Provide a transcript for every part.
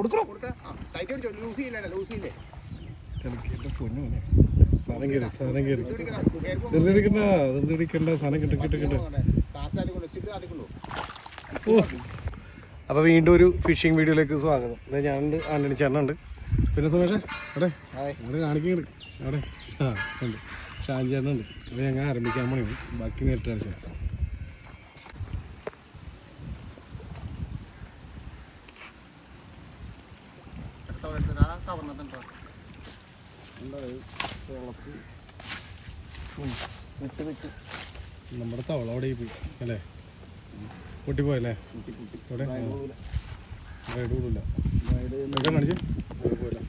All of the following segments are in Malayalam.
കൊടുക്കണോ. ടൈറ്റ് അടിച്ചോ ലൂസ് ചെയ്യില്ലേ ലൂസ് ചെയ്യില്ലേ എന്റെ പൊന്നു മോനെ. സാധനം കയറി സാധനം കയറി നിർത്തിടിക്കണ്ട നിർത്തിടിക്കണ്ട സാധനം കിട്ടും കിട്ടും കിട്ടും ഓ അപ്പോൾ വീണ്ടും ഒരു ഫിഷിംഗ് വീഡിയോയിലേക്ക് സ്വാഗതം. ഞാൻ ഞാനുണ്ട് ആന്റണി ചേട്ടനുണ്ട്. പിന്നെ സുമേഷ് അവിടെ അവിടെ കാണിക്കുന്നുണ്ട്. അവിടെ ആ ഉണ്ട്. ഷാൻ ചേട്ടനുണ്ട്. അപ്പോൾ ഞങ്ങൾ ആരംഭിക്കാൻ പോണേ. ബാക്കി നേരിട്ട് നമ്മുടെ തവള അവിടെ പോയി അല്ലേ? പൊട്ടിപ്പോയല്ലേ? ഇവിടെ റൈഡ് കൂടില്ല എവിടെ കാണിച്ചു. പോയില്ല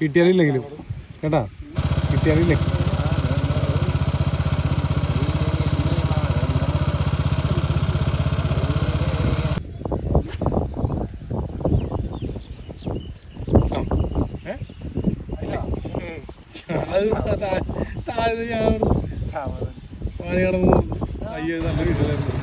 കിട്ടിയാലില്ലെങ്കിലും. കേട്ടാ? കിട്ടിയാലില്ലേ? താഴെ ഞാൻ പണി കിടന്നു അയ്യോ നല്ല വീട്ടിലായിരുന്നു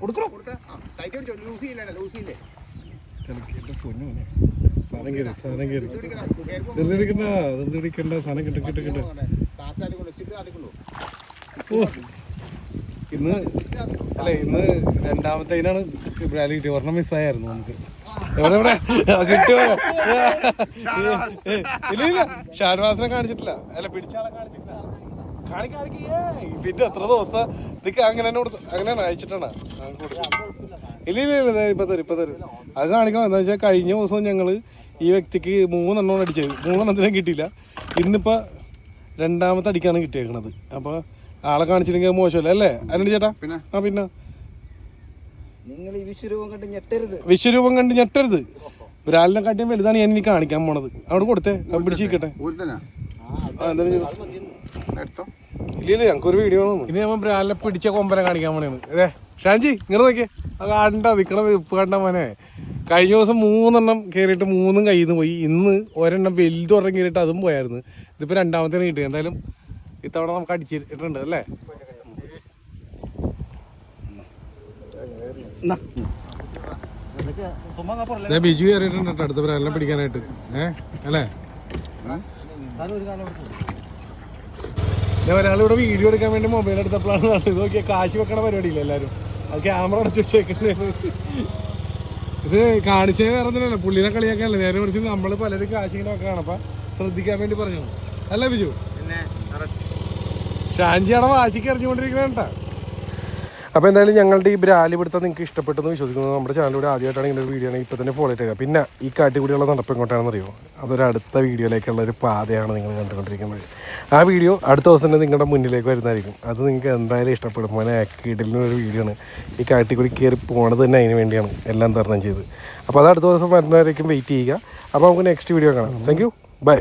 കൊടുക്കണോ ടൈറ്റ് അടിച്ചോ ലൂസ് ചെയ്യില്ലേ ഓ. ഇന്ന് അല്ലെ ഇന്ന് രണ്ടാമത്തേനാണ് റാലി കിട്ടിയത്. ഒരെണ്ണം മിസ്സായിരുന്നു നമുക്ക്. എവിടെ എവിടെ? ഷാനവാസിനെ കാണിച്ചിട്ടില്ല. അല്ല പിടിച്ചാളെ കാണിച്ചിട്ടില്ല. പിന്നെ എത്ര ദിവസം ഇതൊക്കെ അങ്ങനെ തന്നെ കൊടുത്തു അങ്ങനെയാണ് അയച്ചിട്ടാണ്. ഇല്ല ഇല്ല ഇല്ല ഇപ്പൊ തരും ഇപ്പൊ തരും. അത് കാണിക്കണം. എന്താ വെച്ചാൽ കഴിഞ്ഞ ദിവസം ഞങ്ങൾ ഈ വ്യക്തിക്ക് മൂന്നെണ്ണം അടിച്ചത്. മൂന്നെണ്ണത്തിനും കിട്ടിയില്ല. ഇന്നിപ്പോ രണ്ടാമത്തെ അടിക്കാണ് കിട്ടിയേക്കണത്. അപ്പൊ ആളെ കാണിച്ചില്ലെങ്കിൽ മോശമല്ല? അല്ലേ? അതിനുണ്ട് ചേട്ടാ? പിന്നെ? ആ പിന്നെ? നിങ്ങൾ ഈ വിശ്വരൂപം കണ്ട് ഞെട്ടരുത്. വിശ്വരൂപം കണ്ട് ഞെട്ടരുത്. ഒരാളിനെ കാട്ടിയും വലുതാണ് ഞാൻ എനിക്ക് കാണിക്കാൻ പോണത്. അവിടെ കൊടുത്തേ. പിടിച്ചിരിക്കട്ടെ ഇല്ലല്ലോ ഞങ്ങൾക്ക് ഒരു വീഡിയോ ഇനി നമ്മൾ ബ്രാലിനെ പിടിച്ച കൊമ്പനെ കാണിക്കാൻ പോണേന്ന്. അതെ. ഷാൻജി ഇങ്ങനെ നോക്കിയേ. അത് കണ്ട നിക്കണ ഉപ്പ് കണ്ട മോനെ. കഴിഞ്ഞ ദിവസം മൂന്നെണ്ണം കയറിയിട്ട് മൂന്നും കയ്യിൽ നിന്ന് പോയി. ഇന്ന് ഒരെണ്ണം വലുതൊരെണ്ണം കയറിയിട്ട് അതും പോയായിരുന്നു. ഇതിപ്പോ രണ്ടാമത്തേന് കിട്ടി. എന്തായാലും ഇത്തവണ നമുക്ക് അടിച്ചിട്ടുണ്ട് അല്ലേ? ബിജു കയറിയിട്ടുണ്ട് അടുത്ത എല്ലാം പിടിക്കാനായിട്ട്. ഏ? അല്ലേ? ഒരാളിവിടെ വീഡിയോ എടുക്കാൻ വേണ്ടി മൊബൈൽ എടുത്തപ്പോഴാണ് ഇത് നോക്കിയ കാശ് വെക്കണ പരിപാടിയില്ല എല്ലാരും? അത് ക്യാമറ അടച്ചു വെച്ചേക്കണേ. ഇത് കാണിച്ചേ വേറെ ഒന്നുമില്ല പുള്ളിനെ കളിയാക്കാനല്ല? നേരെ മറിച്ച് നമ്മൾ പലരും കാശ് ഇങ്ങനെ വെക്കാണ് ശ്രദ്ധിക്കാൻ വേണ്ടി പറഞ്ഞു. അല്ലേ ബിജു? പിന്നെ ഷാൻജിയുടെ വാശിക്ക് എറിഞ്ഞുകൊണ്ടിരിക്കണ അപ്പോൾ എന്തായാലും ഞങ്ങളുടെ ഈ ബ്രാലി പിടുത്തം നിങ്ങൾക്ക് ഇഷ്ടപ്പെട്ടെന്ന് വിശ്വസിക്കുന്നു. നമ്മുടെ ചാനലിലൂടെ ആദ്യമായിട്ടാണ് ഇങ്ങനെ ഒരു വീഡിയോ ആണ് ഇപ്പോൾ തന്നെ ഫോളോ ചെയ്യുക പിന്നെ ഈ കാട്ടിക്കൂടിയുള്ള നടപ്പ് എങ്ങോട്ടാണെന്ന് അറിയുമോ അതൊരു അടുത്ത വീഡിയോയിലേക്കുള്ള ഒരു പാതയാണ് നിങ്ങൾ കണ്ടുകൊണ്ടിരിക്കുന്നത്. ആ വീഡിയോ അടുത്ത ദിവസം തന്നെ നിങ്ങളുടെ മുന്നിലേക്ക് വരുന്നതായിരിക്കും. അത് നിങ്ങൾക്ക് എന്തായാലും ഇഷ്ടപ്പെടും. മോനെ കിടലിന് ഒരു വീഡിയോ ആണ്. ഈ കാട്ടിക്കൂടി കയറി പോണത് തന്നെ അതിന് വേണ്ടിയാണ് എല്ലാം തരണം ചെയ്ത് അപ്പോൾ അത് അടുത്ത ദിവസം വരുന്നവരേക്കും വെയിറ്റ് ചെയ്യുക. അപ്പോൾ നമുക്ക് നെക്സ്റ്റ് വീഡിയോ കാണാം. Thank you bye